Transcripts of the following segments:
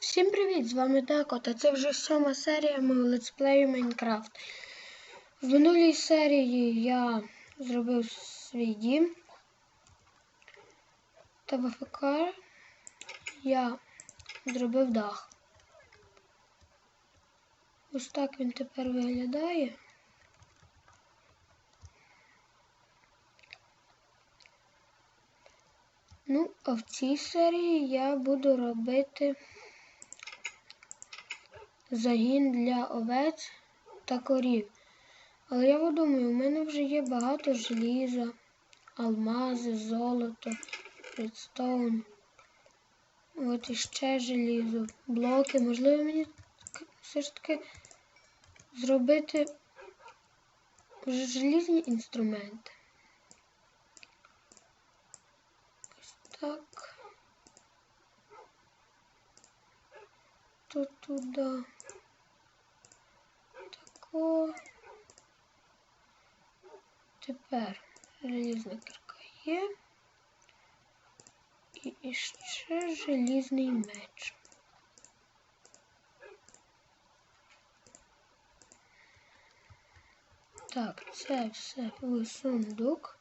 Всім привіт! З вами Деко, та це вже сьома серія мого летсплею Майнкрафт. В минулій серії я зробив свій дім. Та в АФК я зробив дах. Ось так він тепер виглядає. Ну, а в цій серії я буду робити загін для овець та корів. Але я думаю, у мене вже є багато желіза, алмази, золото, редстоун. От іще желізо, блоки. Можливо, мені все ж таки зробити вже желізні інструменти. Ось так. Тут туди. Тако. Тепер желізна кірка є. І ще желізний меч. Так, це все в сундук.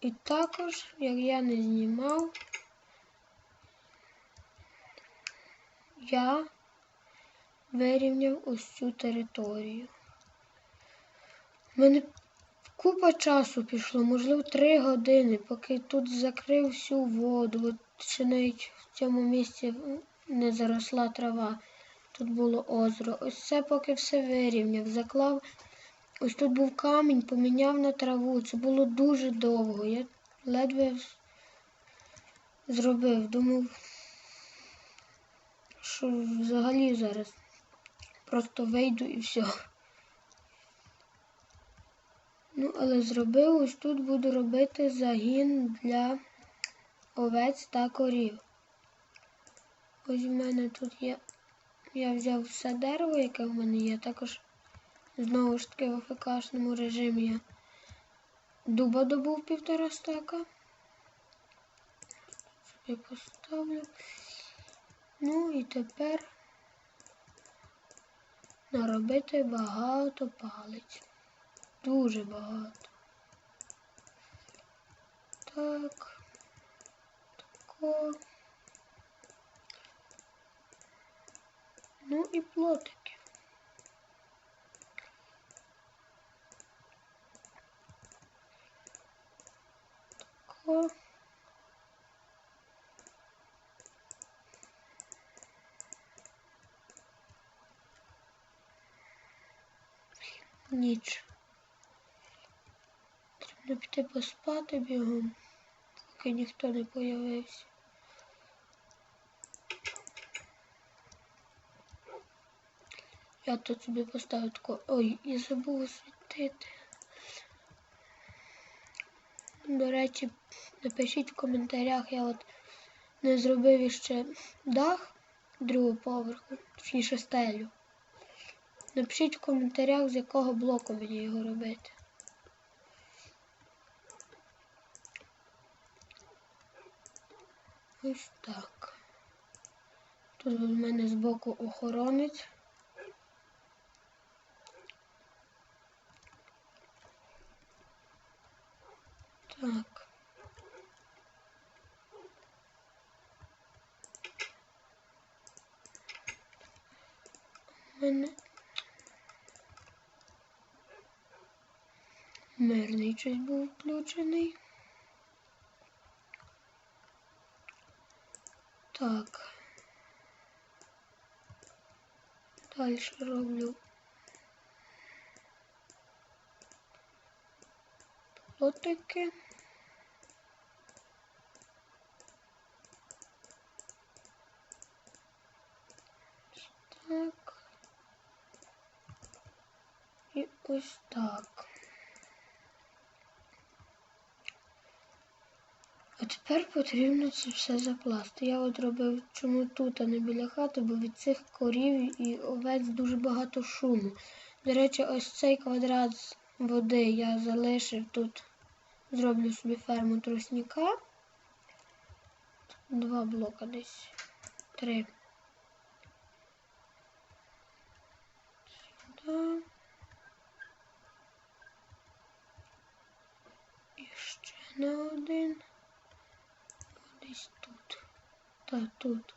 І також, як я не знімав, я вирівняв ось цю територію. У мене купа часу пішло, можливо, три години, поки тут закрив всю воду. От ще навіть в цьому місці не заросла трава. Тут було озеро. Ось це поки все вирівняв. Заклав. Ось тут був камінь, поміняв на траву. Це було дуже довго. Я ледве зробив. Думав, що взагалі зараз просто вийду і все. Ну, але зробив, ось тут буду робити загін для овець та корів. Ось в мене тут є. Я взяв все дерево, яке в мене є. Також знову ж таки в АФКшному режимі я дуба добув півтора стака. Собі поставлю. Ну і тепер наробити багато палиць. Дуже багато. Так. Тако. Ну і плотики. Тако. Ніч. Треба піти поспати бігом, поки ніхто не появився. Я тут собі поставив таку... Ой, я забув освітити. До речі, напишіть в коментарях, я от не зробив іще дах другого поверху, точніше стелю. Напишіть в коментарях, з якого блоку мені його робити. Ось так. Тут в мене збоку охоронець. Так. У мене мирний щось був включений. Так. Далі роблю плотики. Так. І ось так. А тепер потрібно це все закласти. Я от робив чому тут, а не біля хати, бо від цих корів і овець дуже багато шуму. До речі, ось цей квадрат води я залишив тут, зроблю собі ферму тросніка. два блока десь. Три. Сюди. І ще на один. Десь тут. Та тут.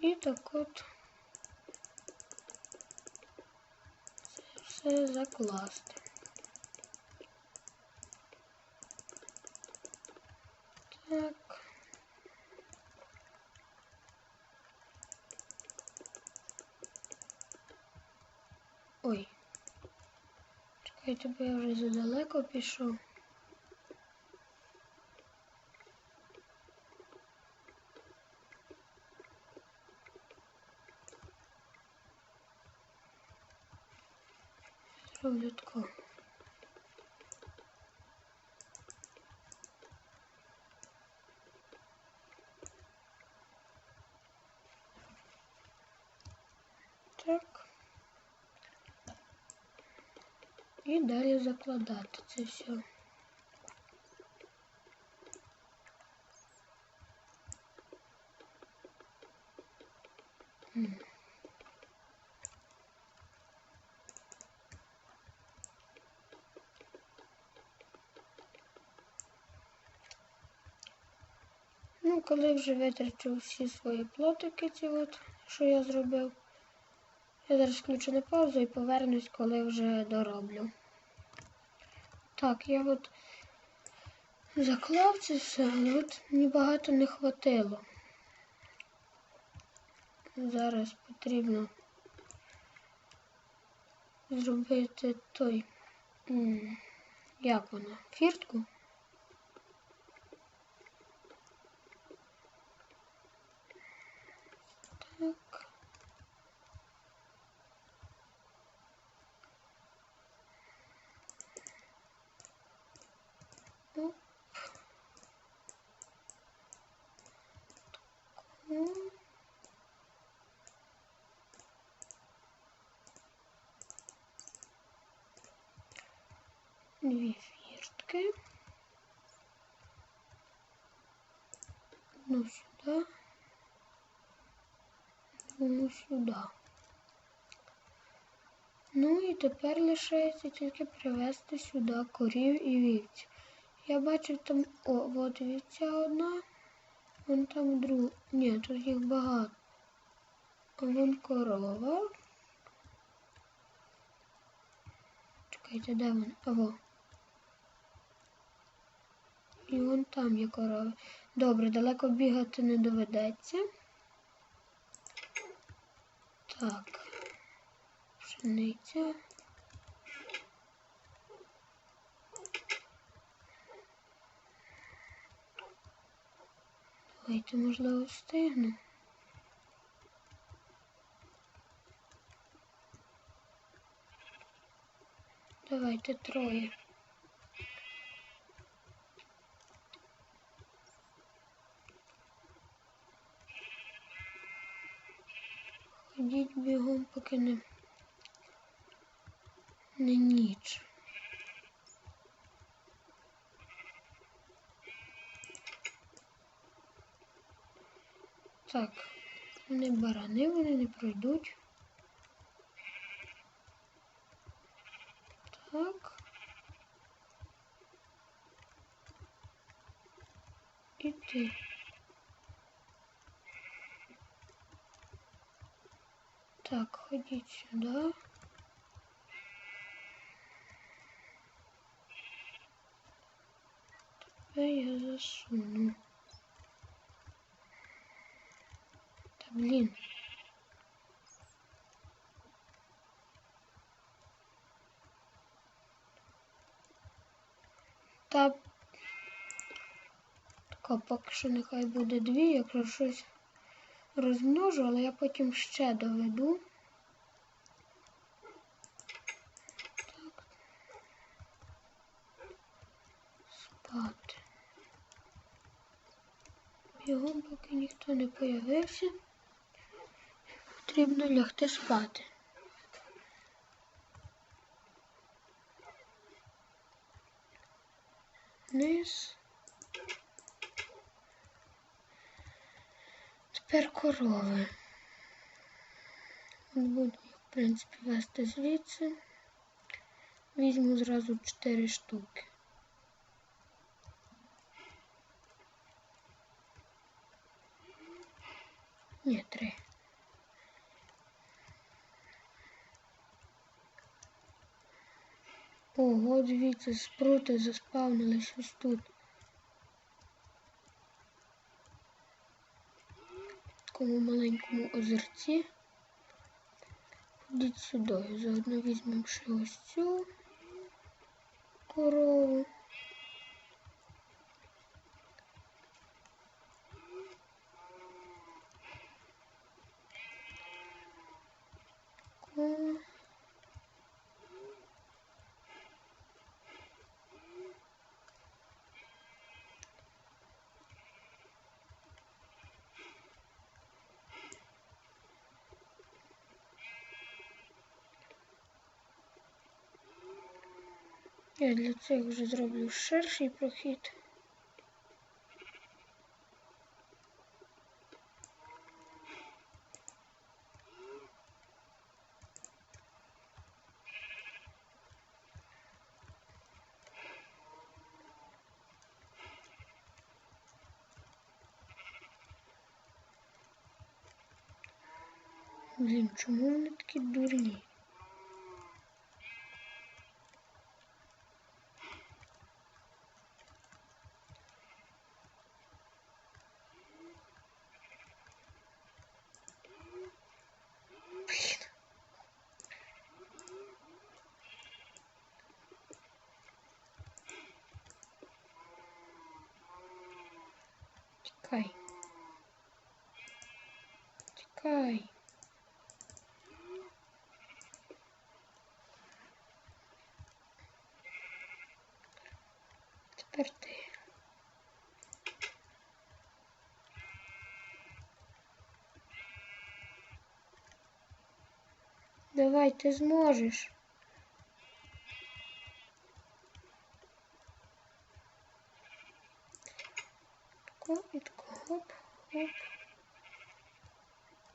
І так от це все закласти. Так. Ой. Чекайте, бо я вже задалеко пішов. Зроблю тако. Так. І далі закладати це все. М. коли вже витрачу всі свої плотики, ці от, що я зробив, я зараз включу на паузу і повернусь, коли вже дороблю. Так, я от заклав це все, але от мені багато не хватило. Зараз потрібно зробити той, як воно, фіртку. Дві фіртки. Одну сюди. Одну сюди. Ну і тепер лишається тільки привезти сюди корів і вівці. Я бачив там, о, от вівця одна, вон там друга. Ні, тут їх багато. А вон корова. Чекайте, де вона? А во. І вон там є корови. Добре, далеко бігати не доведеться. Так. Пшениця. Давайте, можливо, встигну. Давайте троє. Так, вони барани, вони не пройдуть. Так. І ти. Так, ходіть сюди. Тепер я засуну. Та блін. Та така поки що нехай буде дві, якщо щось розмножу, але я потім ще доведу. Так. Спати. Бігом, поки ніхто не появився, потрібно лягти спати. Низ. Тепер корови. Буду їх, в принципі, вести звідси. Візьму зразу 4 штуки. Ні, три. Ого, дивіться, спрути заспавнились ось тут. Такому маленькому озерці. Ходіть сюди. Заодно візьмемо ще ось цю корову. О. Я для цих вже зроблю ширший прохід. Блін, чому вони такі дурні? Блін. Тікай. Тікай. Тепер ти. Давай, ти зможеш.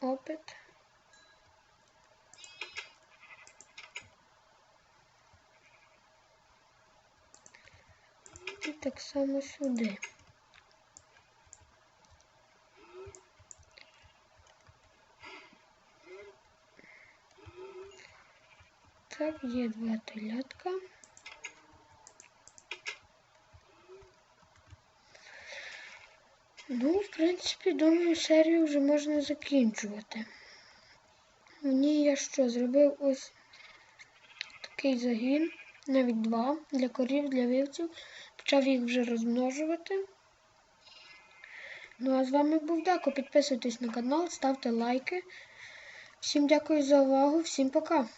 Опит. І так само сюди. Так, є два телятка. Ну, в принципі, думаю, серію вже можна закінчувати. Ній я що, зробив ось такий загін, навіть два, для корів, для вівців. Почав їх вже розмножувати. Ну а з вами був Дако. Підписуйтесь на канал, ставте лайки. Всім дякую за увагу, всім пока!